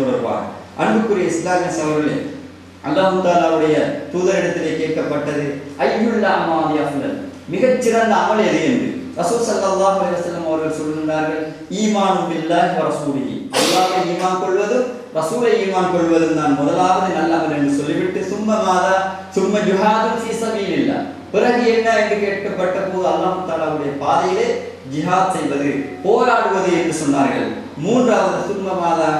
தொடர்பாக அன்புக்குரிய இஸ்லாமிய சவர்களே அல்லாஹு தாலாவுடைய தூதரிடத்திலே கேட்கப்பட்டது ஐயுள்ள அமாதி மிகச்சிறந்த அமல் எது என்று? ரசூல் சல்லாஹ் அலிவசல்லம் அவர்கள் சொல்கின்றார்கள் ஈமானும் பில்லாஹி வ அல்லாவை ஈமான் கொள்வதும் ரசூலை ஈமான் கொள்வதும் தான் முதலாவது நல்ல அமல் என்று சொல்லிவிட்டு சும்ம மாதா சும்ம ஜுஹாதும் ஃபீ சபீலில்லாஹ் பிறகு என்ன என்று கேட்கப்பட்ட போது அல்லாஹ் தாலாவுடைய பாதையிலே ஜிஹாத் செய்வது போராடுவது என்று சொன்னார்கள். மூன்றாவது சும்ம மாதா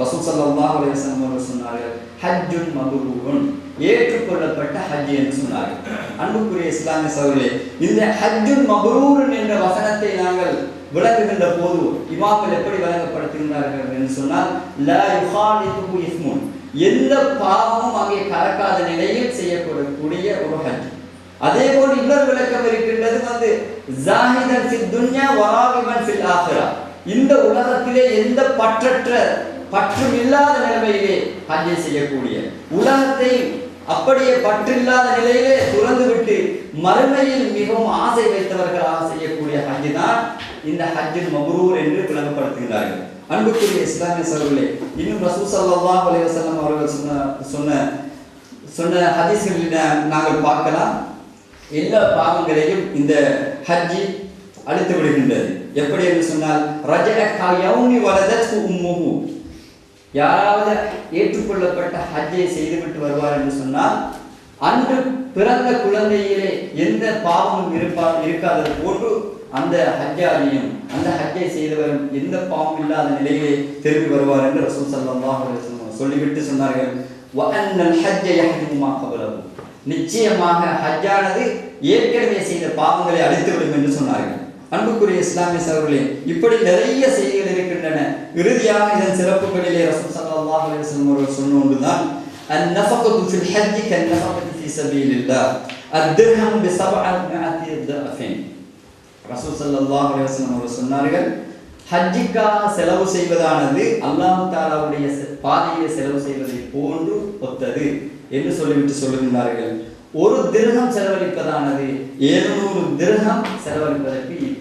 ரசூல் ஸல்லல்லாஹு அலைஹி அவர்கள் சொன்னார்கள் ஹஜ்ஜுன் மப்ரூருன் ஏற்றுக்கொள்ளப்பட்ட ஹஜ் என்று சொன்னார்கள். அன்புக்குரிய இஸ்லாமிய சகோதரர்களே இந்த ஹஜ்ஜுன் மப்ரூருன் என்ற வசனத்தை நாங்கள் விளக்குகின்ற போது இமாக்கள் எப்படி வழங்கப்படுத்துகின்றார்கள் என்று சொன்னால் லா யுஹாலிதுஹு இஸ்முன். எந்த பாவமும் அங்கே கலக்காத நிலையில் செய்யப்படக்கூடிய ஒரு ஹஜ். அதே போல் இன்னொரு விளக்கம் இருக்கின்றது வந்து ஜாஹிதன் ஃபித் துன்யா வராகிபன் ஃபில் ஆஹிரா இந்த உலகத்திலே எந்த பற்றற்ற பற்றும் இல்லாத நிலைமையிலே ஹஜ்ஜை செய்யக்கூடிய. உலகத்தை அப்படியே பற்றில்லாத நிலையிலே துறந்து விட்டு மறுமையில் மிகவும் ஆசை வைத்தவர்களாக செய்யக்கூடிய ஹஜ் தான் இந்த ஹஜ்ஜின் மபரூர் என்று விளங்கப்படுத்துகிறார்கள். அன்புக்குரிய இஸ்லாமிய சகோதரர்களே இன்னும் ரசூல் சல்லாஹ் அலைஹி அவர்கள் சொன்ன சொன்ன சொன்ன ஹதீஸ்களில் நாங்கள் பார்க்கலாம். எல்லா பாவங்களையும் இந்த ஹஜ்ஜி அழித்து விடுகின்றது எப்படி என்று சொன்னால் ரஜக கயௌனி வலதத் யாராவது ஏற்றுக்கொள்ளப்பட்ட ஹஜ்ஜை செய்துவிட்டு வருவார் என்று சொன்னால் அன்று பிறந்த குழந்தையிலே எந்த பாவமும் இருப்பா இருக்காதது போன்று அந்த ஹஜ்ஜாரியும் அந்த ஹஜ்ஜை செய்தவரும் எந்த பாவம் இல்லாத நிலையிலே திரும்பி வருவார் என்று ரசூல் சல்லாஹ் சொல்லிவிட்டு சொன்னார்கள். நிச்சயமாக ஹஜ்ஜானது ஏற்கனவே செய்த பாவங்களை அழித்துவிடும் என்று சொன்னார்கள். அன்புக்குரிய இஸ்லாமிய சவர்களே இப்படி நிறைய செய்திகள் இருக்கின்றன இறுதியாக இதன் சிறப்புகளிலே ரசூல் ஸல்லல்லாஹு அலைஹி வஸல்லம் அவர்கள் சொன்ன ஒன்றுதான் النفقة في الحج كالنفقة في سبيل الله الدرهم بسبعمائة ضعف ரசூல் ஸல்லல்லாஹு அலைஹி வஸல்லம் அவர்கள் சொன்னார்கள் ஹஜ்ஜுக்காக செலவு செய்வதானது அல்லாஹ் தாலாவுடைய செ- பாதையிலே செலவு செய்வதை போன்று ஒத்தது என்று சொல்லிவிட்டு சொல்லுகின்றார்கள் ஒரு திரகம் செலவழிப்பதானது 700 திரகம் செலவழிப்பதற்கு ஈக்குவல்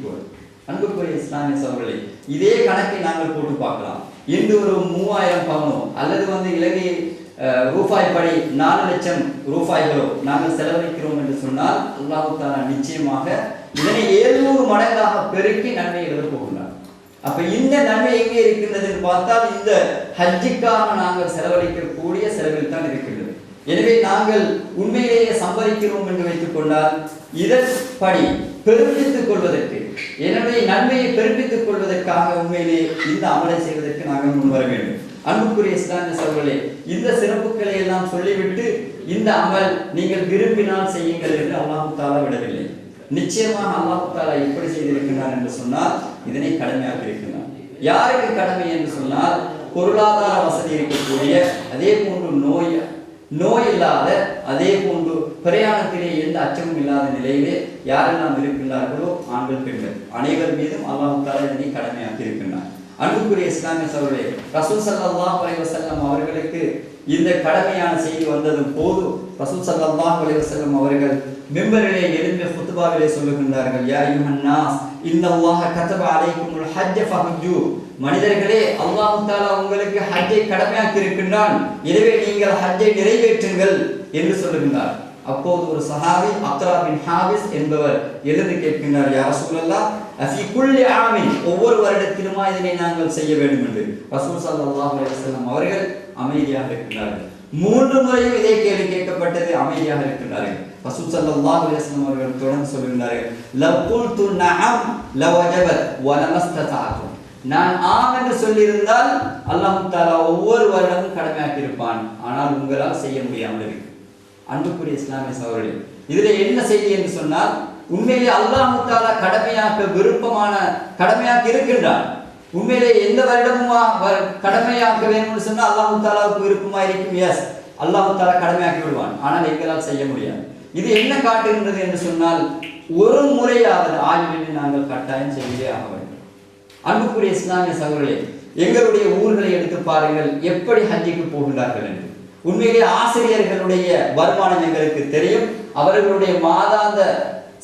அன்புக்குரிய இஸ்லாமிய சகோதரர்களே இதே கணக்கை நாங்கள் போட்டு பார்க்கலாம். இன்று ஒரு மூவாயிரம் பவுனோ அல்லது வந்து இலங்கை அஹ், ரூபாய் படி நாலு லட்சம் ரூபாய்களோ நாங்கள் செலவழிக்கிறோம் என்று சொன்னால் அல்லாஹு தாலா நிச்சயமாக இதனை ஏழுநூறு மடங்காக பெருக்கி நன்மை எழுத போகின்றார். அப்ப இந்த நன்மை எங்கே இருக்கின்றதுன்னு பார்த்தால் இந்த ஹஜ்ஜுக்காக நாங்கள் செலவழிக்கக்கூடிய செலவில் தான் இருக்கின்றது. எனவே நாங்கள் உண்மையிலேயே சம்பாதிக்கிறோம் என்று வைத்துக் கொண்டால் இதன்படி பெருமித்துக் கொள்வதற்கு எனவே நன்மையை பெருமித்துக் கொள்வதற்காக உண்மையிலே இந்த அமலை செய்வதற்கு நாங்கள் முன்வர வேண்டும். அன்புக்குரிய இஸ்லாமிய சகோதரர்களே இந்த சிறப்புகளை எல்லாம் சொல்லிவிட்டு இந்த அமல் நீங்கள் விரும்பினால் செய்யுங்கள் என்று அல்லாஹு தாலா விடவில்லை. நிச்சயமாக அல்லாஹு தாலா எப்படி செய்திருக்கிறார் என்று சொன்னால் இதனை கடமையாக இருக்கின்றார் யாருக்கு கடமை என்று சொன்னால் பொருளாதார வசதி இருக்கக்கூடிய அதே போன்று நோய் நோய் இல்லாத அதே போன்று பிரயாணத்திலே எந்த அச்சமும் இல்லாத நிலையிலே யாரெல்லாம் இருக்கின்றார்களோ ஆண்கள் பெண்கள். அனைவர் மீதும் அல்லாஹ் தாலா இதனை கடமையாக்கி இருக்கின்றார் அன்புக்குரிய இஸ்லாமிய சோழரே ரசூல் ஸல்லல்லாஹு அலைஹி அவர்களுக்கு இந்த கடமையான செய்தி வந்ததும் போது ரசூல் ஸல்லல்லாஹு அலைஹி அவர்கள் மெம்பரிலே எழுந்த ஃபுத்பாவிலே சொல்லுகின்றார்கள் யா அய்யுஹன் நாஸ் இன்னல்லாஹ கதப அலைக்குமுல் ஹஜ்ஜ ஃபஹஜ்ஜு. மனிதர்களே அல்லாஹ் தஆலா உங்களுக்கு ஹஜ்ஜை கடமையாக்கி இருக்கின்றான் எனவே நீங்கள் ஹஜ்ஜை நிறைவேற்றுங்கள் என்று சொல்லுகின்றார். அப்போது ஒரு சஹாபி அக்ரா பின் ஹாபிஸ் என்பவர் எழுந்து கேட்கின்றார் யா ரசூலல்லாஹ் அஃபி குல்லி ஆமின் ஒவ்வொரு வருடத்திலுமா இதனை நாங்கள் செய்ய வேண்டும்? என்று. ரசூல் ஸல்லல்லாஹு அலைஹி வஸல்லம் அவர்கள் அமைதியாக இருக்கின்றார்கள் மூன்று முறையும் இதே கேள்வி கேட்க கேட்கப்பட்டது அமைதியாக இருக்கின்றார்கள். ரசூல் ஸல்லல்லாஹு அலைஹி அவர்கள் தொடர்ந்து சொல்கின்றார்கள். லவ் குல்து நஅம் லவஜபத் வ லமஸ்ததஅது நான் ஆம் என்று சொல்லியிருந்தால் அல்லாஹ் தஆலா ஒவ்வொரு வருடமும் கடமையாக்கி இருப்பான் ஆனால் உங்களால் செய்ய முடியாமல் இருக்கு. அன்புக்குரிய இஸ்லாமிய சகோதரர்களே இதுல என்ன செய்தி என்று சொன்னால் உண்மையிலே அல்லாஹ் தாலா கடமையாக்க விருப்பமான கடமையாக்கி இருக்கின்றான். உண்மையிலே எந்த வருடமுமா வ- கடமையாக்க வேணும்னு சொன்னா அல்லாஹ் தாலாவுக்கு விருப்பமா இருக்கும்? எஸ் அல்லாஹ் கடமையாக்கி விடுவான். ஆனால் எங்களால் செய்ய முடியாது. இது என்ன காட்டுகின்றது என்று சொன்னால் ஒரு முறையாவது ஆய்வினை நாங்கள் கட்டாயம் செய்யவே ஆக வேண்டும். அன்புக்குரிய இஸ்லாமிய சகோதரர்களே எங்களுடைய ஊர்களை எடுத்து பாருங்கள் எப்படி ஹஜ்ஜிக்கு போகின்றார்கள் என்று. உண்மையிலே ஆசிரியர்களுடைய வருமானம் எங்களுக்கு தெரியும். அவர்களுடைய மாதாந்த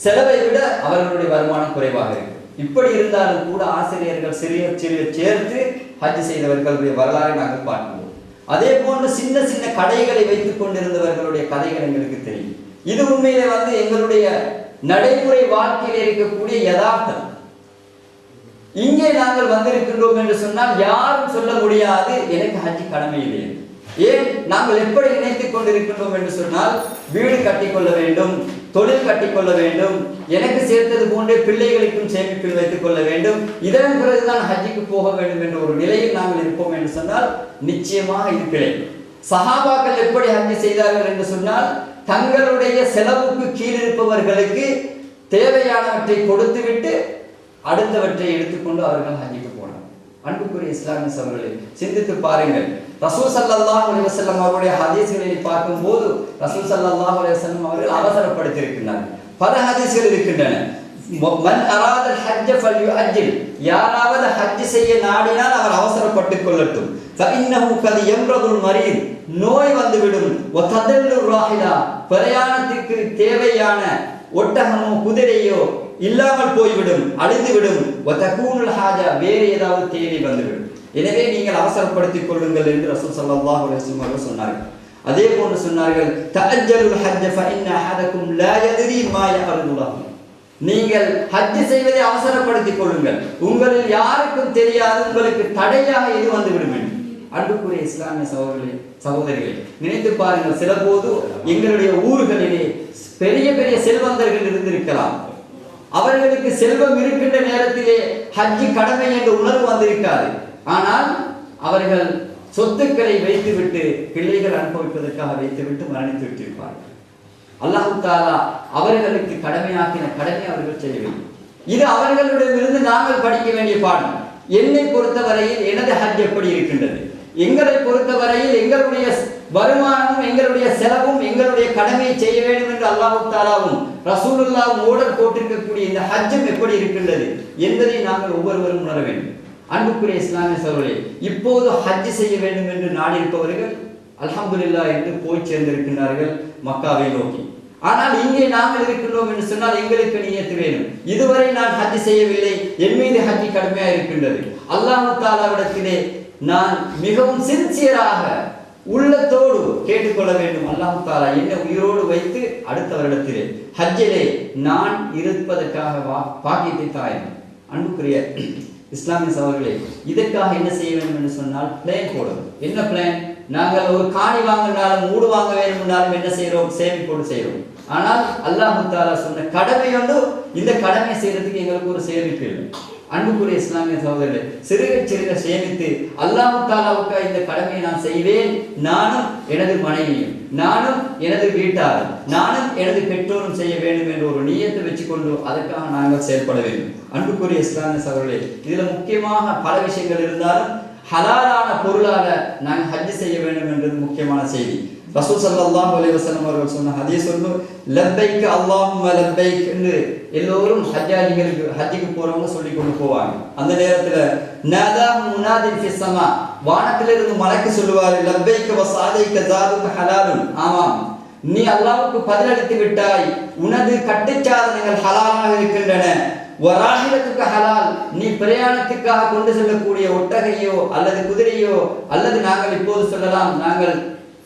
செலவை விட அவர்களுடைய வருமானம் குறைவாக இருக்கு இப்படி இருந்தாலும் கூட ஆசிரியர்கள் சிறிய சிறிய சேர்த்து ஹஜ் செய்தவர்களுடைய வரலாறை நாங்கள் பார்க்கிறோம். அதே போன்று சின்ன சின்ன கடைகளை வைத்துக் கொண்டிருந்தவர்களுடைய கதைகள் எங்களுக்கு தெரியும். இது உண்மையிலே வந்து எங்களுடைய நடைமுறை வாழ்க்கையில் இருக்கக்கூடிய யதார்த்தம். இங்கே நாங்கள் வந்திருக்கின்றோம் என்று சொன்னால் யாரும் சொல்ல முடியாது. எனக்கு ஹஜ்ஜி கடமை இல்லை. ஏன்? நாங்கள் எப்படி நினைத்துக் கொண்டிருக்கின்றோம் என்று சொன்னால் வீடு கட்டிக்கொள்ள வேண்டும். தொழில் கட்டிக்கொள்ள வேண்டும். எனக்கு சேர்த்தது போன்றே பிள்ளைகளுக்கும் சேமிப்பில் வைத்துக் கொள்ள வேண்டும். இதன் பிறகுதான் ஹஜ்ஜிக்கு போக வேண்டும் என்ற ஒரு நிலையில் நாங்கள் இருப்போம் என்று சொன்னால் நிச்சயமாக இது பிழை சஹாபாக்கள் எப்படி ஹஜ்ஜி செய்தார்கள் என்று சொன்னால் தங்களுடைய செலவுக்கு கீழிருப்பவர்களுக்கு தேவையானவற்றை கொடுத்துவிட்டு அடுத்தவற்றை எடுத்துக்கொண்டு அவர்கள் ஹஜ்ஜிக்கு போனார் அன்புக்குரிய இஸ்லாமிய சகோதரர்களே சிந்தித்து பாருங்கள். ரசூல் சல்லாஹ் அலைஹி அவருடைய ஹதீஸ்களை பார்க்கும்போது ரசூல் சல்லாஹ் அலைஹி வஸல்லம் அவர்கள் அவசரப்படுத்தியிருக்கிறார்கள் பல ஹதீஸ்கள் இருக்கின்றன. மன் அராத ஹஜ்ஜ ஃபல்யுஅஜ்ஜில். யாராவது ஹஜ் செய்ய நாடினால் அவர் அவசரப்பட்டுக் கொள்ளட்டும். ஃபஇன்னஹு கத் யம்ரதுல் மரீத். நோய் வந்துவிடும். வதல்லு ராஹிலா. பிரயாணத்திற்கு தேவையான ஒட்டகமோ குதிரையோ இல்லாமல் போய்விடும். அழிந்துவிடும். வதகூனுல் ஹாஜா. வேறு ஏதாவது தேவை வந்துவிடும். எனவே நீங்கள் அவசரப்படுத்திக் கொள்ளுங்கள் என்று ரசூல் ஸல்லல்லாஹு அலைஹி வஸல்லம் அவர்கள் சொன்னார்கள். அதே போன்று சொன்னார்கள் தஅஜ்ஜலுல் ஹஜ்ஜ ஃபஇன்ன அஹதக்கும் லா யத்ரி மா யஅருது நீங்கள் ஹஜ்ஜு செய்வதை அவசரப்படுத்திக் கொள்ளுங்கள். உங்களில் யாருக்கும் தெரியாது உங்களுக்கு தடையாக இது வந்து விடும் என்று. அன்புக்குரிய இஸ்லாமிய சகோதரர்களே சகோதரிகளே நினைத்து பாருங்கள் சில போது எங்களுடைய ஊர்களிலே பெரிய பெரிய செல்வந்தர்கள் இருந்திருக்கலாம். அவர்களுக்கு செல்வம் இருக்கின்ற நேரத்திலே ஹஜ்ஜி கடமை என்ற உணர்வு வந்திருக்காது. ஆனால் அவர்கள் சொத்துக்களை வைத்துவிட்டு பிள்ளைகள் அனுபவிப்பதற்காக வைத்துவிட்டு மரணித்து விட்டிருப்பார்கள். அல்லாஹு தாலா அவர்களுக்கு கடமையாக்கின கடமை அவர்கள் செய்யவில்லை இது அவர்களிடமிருந்து நாங்கள் படிக்க வேண்டிய பாடம். என்னை பொறுத்தவரையில் எனது ஹஜ் எப்படி இருக்கின்றது? எங்களை பொறுத்தவரையில் எங்களுடைய வருமானமும் எங்களுடைய செலவும் எங்களுடைய கடமையை செய்ய வேண்டும் என்று அல்லாஹு தாலாவும் ரசூலுல்லாவும் ஓடல் போட்டிருக்கக்கூடிய இந்த ஹஜ்ஜும் எப்படி இருக்கின்றது என்பதை நாங்கள் ஒவ்வொருவரும் உணர வேண்டும். அன்புக்குரிய இஸ்லாமிய சோழர்களே இப்போது ஹஜ் செய்ய வேண்டும் என்று நாடியிருப்பவர்கள் அலமதுல்லா என்று போய் சேர்ந்திருக்கின்றார்கள் மக்காவை நோக்கி. ஆனால் இங்கே நாங்கள் இருக்கின்றோம் என்று சொன்னால் எங்களுக்கு நியத்து வேணும் இதுவரை நான் ஹஜ் செய்யவில்லை. என் மீது ஹஜ் கடுமையா இருக்கின்றது. அல்லாஹு தாலாவிடத்திலே நான் மிகவும் சின்சியராக உள்ளத்தோடு கேட்டுக்கொள்ள வேண்டும். அல்லாஹு தாலா என்னை உயிரோடு வைத்து அடுத்த வருடத்திலே ஹஜ்ஜிலே நான் இருப்பதற்காக வா பாக்கியத்தை தாயும் அன்புக்குரிய இஸ்லாமிய சவர்களே இதற்காக என்ன செய்ய வேண்டும் என்று சொன்னால் பிளான் போடணும். என்ன பிளான் நாங்கள் ஒரு காணி வாங்கினாலும் மூடு வாங்க வேண்டும்னாலும் என்ன செய்கிறோம் சேமிப்போடு செய்கிறோம் ஆனால் அல்லாஹு தாலா சொன்ன கடமை வந்து இந்த கடமை செய்யறதுக்கு எங்களுக்கு ஒரு சேமிப்பு இல்லை. அன்புக்குரிய இஸ்லாமிய சகோதரர்கள் சிறுக சிறுக சேமித்து அல்லாஹு தாலாவுக்கு இந்த கடமையை நான் செய்வேன். நானும் எனது மனைவியும் நானும் எனது வீட்டாரும் நானும் எனது பெற்றோரும் செய்ய வேண்டும் என்ற ஒரு நியத்தை வச்சுக்கொண்டு அதற்காக நாங்கள் செயல்பட வேண்டும். அன்புக்குரிய இஸ்லாமிய சகோதரர்களே இதுல முக்கியமாக பல விஷயங்கள் இருந்தாலும் ஹலாலான பொருளாக நாங்கள் ஹஜ் செய்ய வேண்டும் என்றது முக்கியமான செய்தி. ரசூல் ஸல்லல்லாஹு அலி வசலம் அவர்கள் சொன்ன ஹதீஸ் சொல்லு லப்பைக்கு அல்லாஹும் லப்பைக் என்று எல்லோரும் ஹஜ்ஜாஜிகளுக்கு ஹஜ்ஜிக்கு போறவங்க சொல்லி கொண்டு போவாங்க. அந்த நேரத்துல நாதா முனாதி ஃபிஸ்ஸமா ஸமா வானத்திலிருந்து மலைக்கு சொல்லுவார் லப்பைக்கு வசாதைக்கு சாதைக்க ஹலாலும் ஆமாம். நீ அல்லாஹ்வுக்கு பதிலளித்து விட்டாய் உனது கட்டுச்சாதனங்கள் ஹலாலாக இருக்கின்றன. வராகிலத்துக்கு ஹலால். நீ பிரயாணத்துக்காக கொண்டு செல்லக்கூடிய ஒட்டகையோ அல்லது குதிரையோ அல்லது நாங்கள் இப்போது சொல்லலாம் நாங்கள்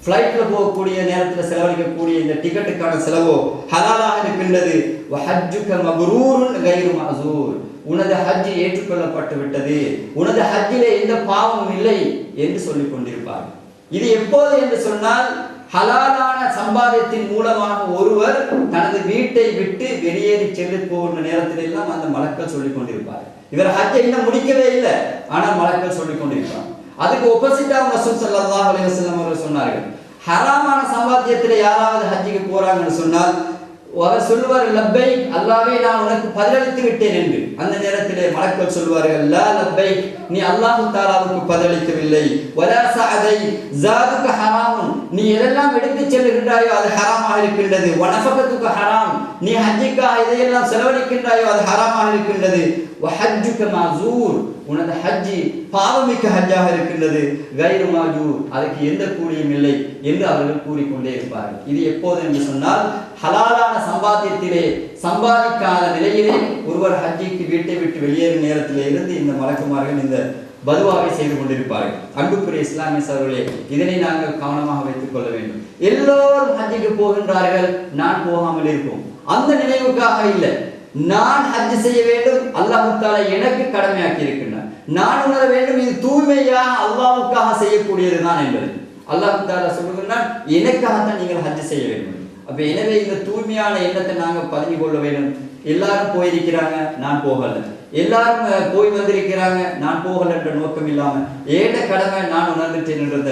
ஃப்ளைட்டில் போகக்கூடிய நேரத்தில் செலவழிக்கக்கூடிய இந்த டிக்கெட்டுக்கான செலவோ ஹலாலாக இருக்கின்றது. உனது ஹஜ் ஏற்றுக்கொள்ளப்பட்டு விட்டது. உனது ஹஜ்ஜிலே எந்த பாவமும் இல்லை என்று சொல்லிக் கொண்டிருப்பார். இது எப்போது என்று சொன்னால் ஹலாலான சம்பாதியத்தின் மூலமாக ஒருவர் தனது வீட்டை விட்டு வெளியேறி செல்லு போகிற நேரத்தில் எல்லாம் அந்த மலக்கள் சொல்லிக் கொண்டிருப்பார். இவர் ஹஜ்ஜை இன்னும் முடிக்கவே இல்லை. ஆனால் மலக்கள் சொல்லிக் கொண்டிருப்பார். அதுக்கு ஒப்போசிட்டா ரசூல் சல்லாஹ் அலி வஸல்லம் அவர்கள் சொன்னார்கள். ஹராமான சம்பாத்தியத்தில் யாராவது ஹஜ்ஜிக்கு போறாங்கன்னு சொன்னால் அவர் சொல்லுவார் லப்பை அல்லாவே நான் உனக்கு பதிலளித்து விட்டேன் என்று. அந்த நேரத்திலே மலக்கள் சொல்வார்கள் லா லப்பை நீ அல்லாஹு தாலாவுக்கு பதிலளிக்கவில்லை. வலா ஜாதுக்கு ஜாதுக நீ எதெல்லாம் எடுத்து செல்லுகின்றாயோ அது ஹராமாக இருக்கின்றது. வனசகத்துக்கு ஹராம். நீ ஹஜ்ஜுக்காக எதையெல்லாம் செலவழிக்கின்றாயோ அது ஹராமாக இருக்கின்றது. வஹஜ்ஜுக மாசூர் உனது ஹஜ்ஜி பாவமிக்க ஹஜ்ஜாக இருக்கின்றது. கைரு மாஜூர் அதுக்கு எந்த கூலியும் இல்லை என்று அவர்கள் கூறிக்கொண்டே இருப்பார்கள். இது எப்போது என்று சொன்னால் ஹலாலான சம்பாத்தியத்திலே சம்பாதிக்காத நிலையிலே ஒருவர் ஹஜ்ஜிக்கு வீட்டை விட்டு வெளியேறும் நேரத்திலே இருந்து இந்த மலக்குமார்கள் இந்த பதுவாவை செய்து கொண்டிருப்பார்கள். அன்புக்குரிய இஸ்லாமிய சகோதரர்களே இதனை நாங்கள் கவனமாக வைத்துக் கொள்ள வேண்டும். எல்லோரும் ஹஜ்ஜிக்கு போகின்றார்கள். நான் போகாமல் இருப்போம் அந்த நினைவுக்காக இல்லை. நான் ஹஜ் செய்ய வேண்டும் அல்லாஹ் தாலா எனக்கு கடமையாக்கி இருக்கின்றான் நான் உணர வேண்டும் இது தூய்மையாக அல்லாவுக்காக செய்யக்கூடியது தான் என்பது. அல்லாஹ் தாலா சொல்லுகின்றான் எனக்காகத்தான் நீங்கள் ஹஜ் செய்ய வேண்டும். அப்ப எனவே இந்த தூய்மையான எண்ணத்தை நாங்க பதிவு கொள்ள வேண்டும். எல்லாரும் போயிருக்கிறாங்க நான் போகல. எல்லாரும் போய் வந்திருக்கிறாங்க நான் போகல என்ற நோக்கம் இல்லாம ஏட கடமை நான் உணர்ந்துட்டேன்றத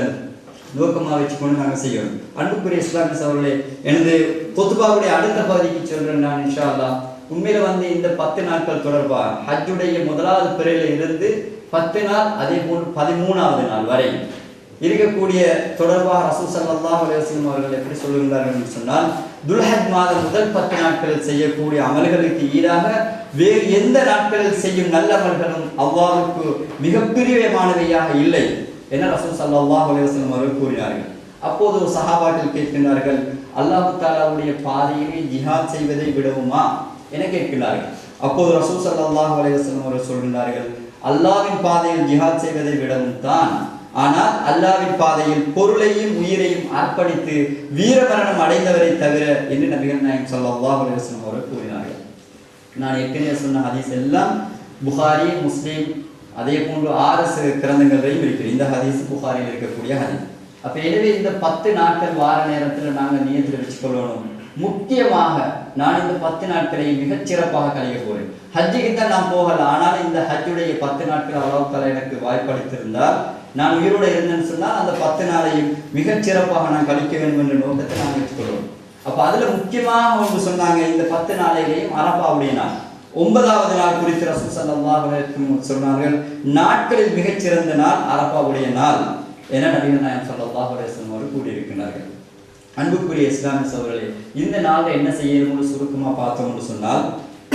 நோக்கமா வச்சுக்கொண்டு நாங்க செய்யணும். அன்புக்குரிய இஸ்லாமிய சவர்களே எனது கொத்துபாவுடைய அடுத்த பகுதிக்கு சொல்றேன் நான் இன்ஷா அல்லா உண்மையில வந்து இந்த பத்து நாட்கள் தொடர்பாக ஹஜ்ஜுடைய முதலாவது பிறையில இருந்து பத்து நாள் அதே போன்று பதிமூணாவது நாள் வரை இருக்கக்கூடிய தொடர்பாக ரசூல் சல்லாஹ் அலுவலம் அவர்கள் எப்படி சொல்லுகிறார்கள் என்று சொன்னால் துல்ஹத் மாதம் முதல் பத்து நாட்களில் செய்யக்கூடிய அமல்களுக்கு ஈடாக வேறு எந்த நாட்களில் செய்யும் நல்ல அமல்களும் அல்லாஹ்வுக்கு மிக இல்லை என ரசூல் சல்லாஹ் அலுவலம் அவர்கள் கூறினார்கள். அப்போது ஒரு சஹாபாக்கள் கேட்கின்றார்கள் அல்லாஹு தாலாவுடைய பாதையிலே ஜிஹாத் செய்வதை விடவுமா? என கேட்கிறார்கள். அப்போது ரசூ சல்லாஹ் அலைஹி அவர்கள் சொல்கின்றார்கள் அல்லாஹ்வின் பாதையில் ஜிஹாத் செய்வதை விடவும் தான் ஆனால் அல்லாவின் பாதையில் பொருளையும் உயிரையும் அர்ப்பணித்து வீரமரணம் அடைந்தவரை தவிர என்று நபிகள் நாயகம் சல்லாஹ் அலைஹி அவர்கள் கூறினார்கள். நான் ஏற்கனவே சொன்ன ஹதீஸ் எல்லாம் புகாரி முஸ்லீம் அதே போன்று ஆர்எஸ் கிரந்தங்களையும் இருக்கிறது இந்த ஹதீஸ் புகாரில் இருக்கக்கூடிய ஹதீஸ். அப்போ எனவே இந்த பத்து நாட்கள் வார நேரத்தில் நாங்கள் நியத்தில் வச்சுக்கொள்ளணும். முக்கியமாக நான் இந்த பத்து நாட்களை மிகச் சிறப்பாக கழிக்க போறேன். ஹஜ்ஜுக்கு தான் நான் போகல ஆனால் இந்த ஹஜ்ஜுடைய பத்து நாட்கள் அல்லாஹ் தஆலா எனக்கு வாய்ப்பளித்திருந்தால் நான் உயிரோடு இருந்தேன்னு சொன்னால் அந்த பத்து நாளையும் மிகச் சிறப்பாக நான் கழிக்க வேண்டும் என்ற நோக்கத்தை நான் வச்சுக்கொள்வோம் அப்ப அதுல முக்கியமாக அவங்க சொன்னாங்க இந்த பத்து நாளையிலையும் அரபாவுடைய நாள். ஒன்பதாவது நாள் குறித்து ரசூ சல்லாஹ் சொன்னார்கள் நாட்களில் மிகச்சிறந்த நாள் அரபாவுடைய நாள். என நபிகள் நாயகம் சல்லாஹ் அலைஹி அவர்கள் கூறியிருக்கிறார்கள். அன்புக்குரிய இஸ்லாமிய சோழர்களே இந்த நாளில் என்ன செய்யணும்னு சுருக்கமா பார்த்தோம்னு சொன்னால்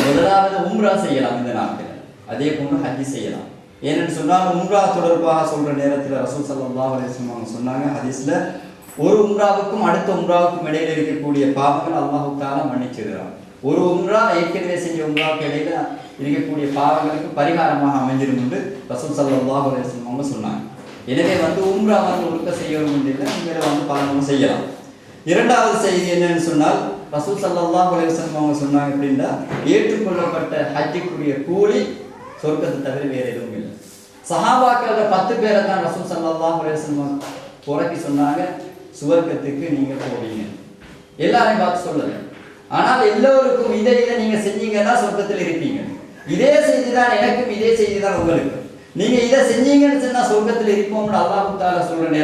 முதலாவது உம்ரா செய்யலாம் இந்த நாட்கள் அதே போன்று ஹஜ்ஜி செய்யலாம். ஏன்னு சொன்னால் உம்ரா தொடர்பாக சொல்ற நேரத்தில் ரசூல் சல்லா அலைஹி அவங்க சொன்னாங்க ஹதீஸ்ல ஒரு உம்ராவுக்கும் அடுத்த உம்ராவுக்கும் இடையில இருக்கக்கூடிய பாவங்கள் அல்லாஹு தாலா மன்னிச்சிடுறான். ஒரு உம்ரா ஏற்கனவே செஞ்ச உம்ராவுக்கு இடையில இருக்கக்கூடிய பாவங்களுக்கு பரிகாரமாக அமைஞ்சிடும் என்று ரசூல் சல்லா அலைஹி அவங்க சொன்னாங்க. எனவே வந்து உம்ரா வந்து ஒழுக்க செய்யணும் இல்லை உண்மையில வந்து பலனும் செய்யலாம். இரண்டாவது செய்தி என்னன்னு சொன்னால் ரசூல் சல்லா அலைஹி அவங்க சொன்னாங்க அப்படின்னா ஏற்றுக்கொள்ளப்பட்ட ஹஜ்ஜுக்குரிய கூலி சொர்க்கத்தை தவிர வேற எதுவும் இல்லை. சஹாபாக்கள்ல பத்து பேரை தான் ரசூல் சல்லா அலைஹி வஸல்லம் சொன்னாங்க சுவர்க்கத்துக்கு நீங்க போவீங்க. எல்லாரையும் பார்த்து சொல்லுங்க. ஆனால் எல்லோருக்கும் இதை இதை நீங்க செஞ்சீங்கன்னா சொர்க்கத்தில் இருப்பீங்க. இதே செய்தி தான் எனக்கும் இதே செய்தி தான் உங்களுக்கு. நீங்க இதை செஞ்சீங்கன்னு சொன்னா சொர்க்கத்தில் இருப்போம்னு அல்லாஹு தாலா சொல்ற நேரம்